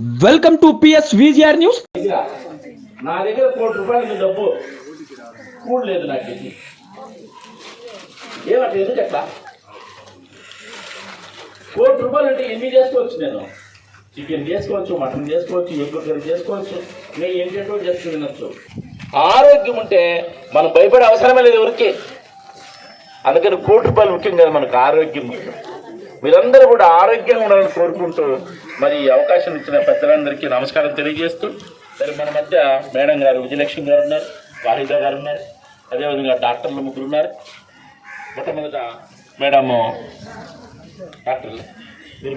Welcome to PS VGR news. నా దగ్గర కోటి రూపాయలు డబ్బు. కూడలేదు నాకు ఇది. ఏమంటే ఎందుకు అట్లా? కోటి రూపాయలు అంటే ఎన్ని చేసుకోవచ్చు నేను? చికెన్ చేసుకోవచ్చు మటన్ చేసుకోవచ్చు ఎగ్ కర్రీ చేసుకోవచ్చు. నేను ఏంటంటో చేస్తూ తినచ్చు. ఆరోగ్యం ఉంటే మనం భయపడే అవసరమే లేదు ఎవరికి. అందుకని కోటి రూపాయలు ముఖ్యం కదా మనకు ఆరోగ్యం ముఖ్యం. వీరందరూ కూడా ఆరోగ్యంగా ఉండాలని కోరుకుంటూ మరి అవకాశం ఇచ్చిన పెద్దలందరికీ నమస్కారం తెలియజేస్తూ మరి మన మధ్య మేడం గారు విజయలక్ష్మి గారు ఉన్నారు వాహిదా గారు ఉన్నారు అదేవిధంగా డాక్టర్లు ముగ్గురు ఉన్నారు. మొట్టమొదట మేడము డాక్టర్లు మీరు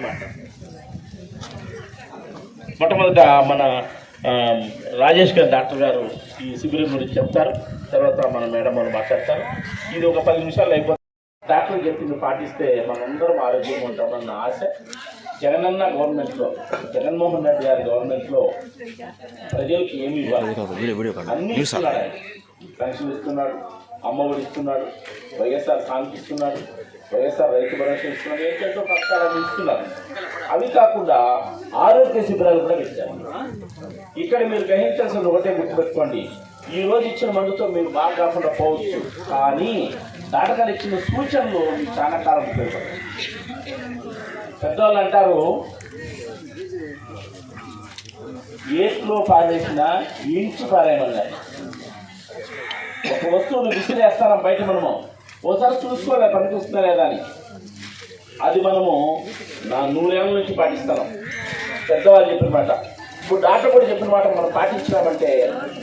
మొట్టమొదట మన రాజేష్ గారు డాక్టర్ గారు ఈ శిబిరం గురించి చెప్తారు. తర్వాత మన మేడం వాళ్ళు మాట్లాడతారు. ఇది ఒక పది నిమిషాలు అయిపోతుంది డాక్టర్ చెప్పింది పాటిస్తే మనందరం ఆరోగ్యంగా ఉంటామన్న ఆశ జగనన్న గవర్నమెంట్లో జగన్మోహన్ రెడ్డి గారి గవర్నమెంట్లో ప్రజలకు ఏమి ఇవ్వాలి? అన్ని ఇస్తున్నాడు. పెన్షన్ ఇస్తున్నాడు అమ్మఒడి ఇస్తున్నాడు వైఎస్ఆర్ కాంతి ఇస్తున్నాడు వైఎస్ఆర్ రైతు భరోసా ఇస్తున్నాడు ఏంటంటే పథకాలు ఇస్తున్నారు? అవి కాకుండా ఆరోగ్య శిబిరాలు కూడా పెట్టారు. ఇక్కడ మీరు గ్రహించాల్సిన ఒకటే గుర్తుపెట్టుకోండి. ఈ రోజు ఇచ్చిన మందుతో మీరు బాగా కాకుండా పోవచ్చు. కానీ దాటకాలు ఇచ్చిన సూచనలు మీకు చాలా కాలం ఉపయోగపడతాయి. పెద్దవాళ్ళు అంటారు ఏట్లో పారేసినా ఇంచు పారేయమన్నారు ఒక వస్తువును విసిరేస్తాం బయట మనము? ఒకసారి చూసుకోలే పనికొస్తుందా లేదా అని. అది మనము నా నూరేళ్ళ నుంచి పాటిస్తాం. పెద్దవాళ్ళు చెప్పిన మాట. ఇప్పుడు డాక్టర్ కూడా చెప్పిన మాట మనం పాటించినామంటే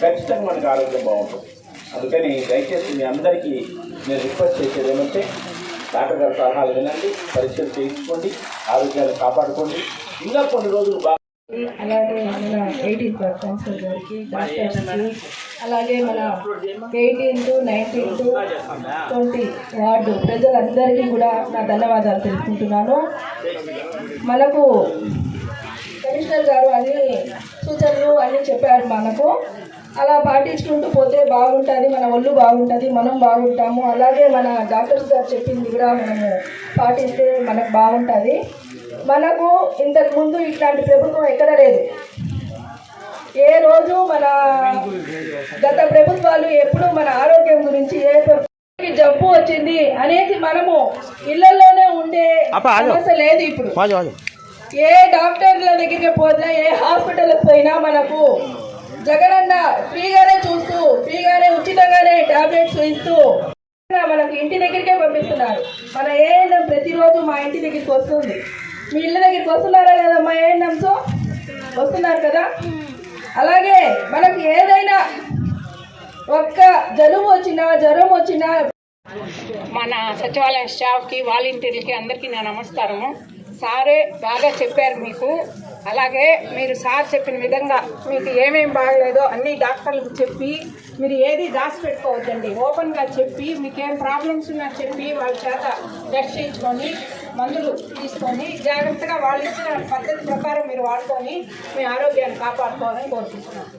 ఖచ్చితంగా మనకు ఆరోగ్యం బాగుంటుంది. అందుకని దయచేసి మీ అందరికీ నేను రిక్వెస్ట్ చేసేది ఏమంటే డాక్టర్ గారి సలహాలు వినండి పరీక్షలు చేయించుకోండి ఆరోగ్యాన్ని కాపాడుకోండి. ఇంకా కొన్ని రోజులు బాగా అలాగే మన ఎయిటీన్ కౌన్సిలర్ గారికి డాక్టర్స్కి అలాగే మన ఎయిటీన్త్ నైన్టీన్త్ ట్వంటీ వార్డు ప్రజలందరికీ కూడా నా ధన్యవాదాలు తెలుసుకుంటున్నాను మనకు కమిషనర్ గారు అన్ని సూచనలు అన్నీ చెప్పారు మనకు. అలా పాటించుకుంటూ పోతే బాగుంటుంది మన ఒళ్ళు బాగుంటుంది మనం బాగుంటాము. అలాగే మన డాక్టర్స్ గారు చెప్పింది కూడా మనము పాటిస్తే మనకు బాగుంటుంది. మనకు ఇంతకు ముందు ఇట్లాంటి ప్రభుత్వం ఎక్కడ లేదు. ఏ రోజు మన గత ప్రభుత్వాలు ఎప్పుడు మన ఆరోగ్యం గురించి ఏ జబ్బు వచ్చింది అనేసి మనము ఇళ్ళలోనే ఉండే సమస్య లేదు ఇప్పుడు. ఏ డాక్టర్ల దగ్గరికి పోతే ఏ హాస్పిటల్కి పోయినా మనకు జగనన్న ఫ్రీగానే చూస్తూ ఫ్రీగానే ఉచితంగానే టాబ్లెట్స్ ఇస్తూ మనకు ఇంటి దగ్గరికే పంపిస్తున్నారు. మన ఏఎన్ఎం ప్రతిరోజు మా ఇంటి దగ్గరికి వస్తుంది. మీ ఇళ్ళ దగ్గరికి వస్తున్నారా కదా మా ఏఎన్ఎంస్ వస్తున్నారు కదా? అలాగే మనకు ఏదైనా ఒక్క జలుబు వచ్చినా జ్వరం వచ్చినా మన సచివాలయం స్టాఫ్కి వాలంటీర్లకి అందరికీ నా నమస్కారము. సారే బాగా చెప్పారు మీకు. అలాగే మీరు సార్ చెప్పిన విధంగా మీకు ఏమేమి బాగలేదో అన్ని డాక్టర్లకు చెప్పి మీరు ఏది దాచిపెట్టుకోవద్దండి. ఓపెన్గా చెప్పి మీకు ఏం ప్రాబ్లమ్స్ ఉన్నా చెప్పి వాళ్ళ చేత టెస్ట్ చేయించుకొని మందులు తీసుకొని జాగ్రత్తగా వాళ్ళు ఇచ్చిన పద్ధతి ప్రకారం మీరు వాడుకొని మీ ఆరోగ్యాన్ని కాపాడుకోవాలని కోరుకుంటున్నాను.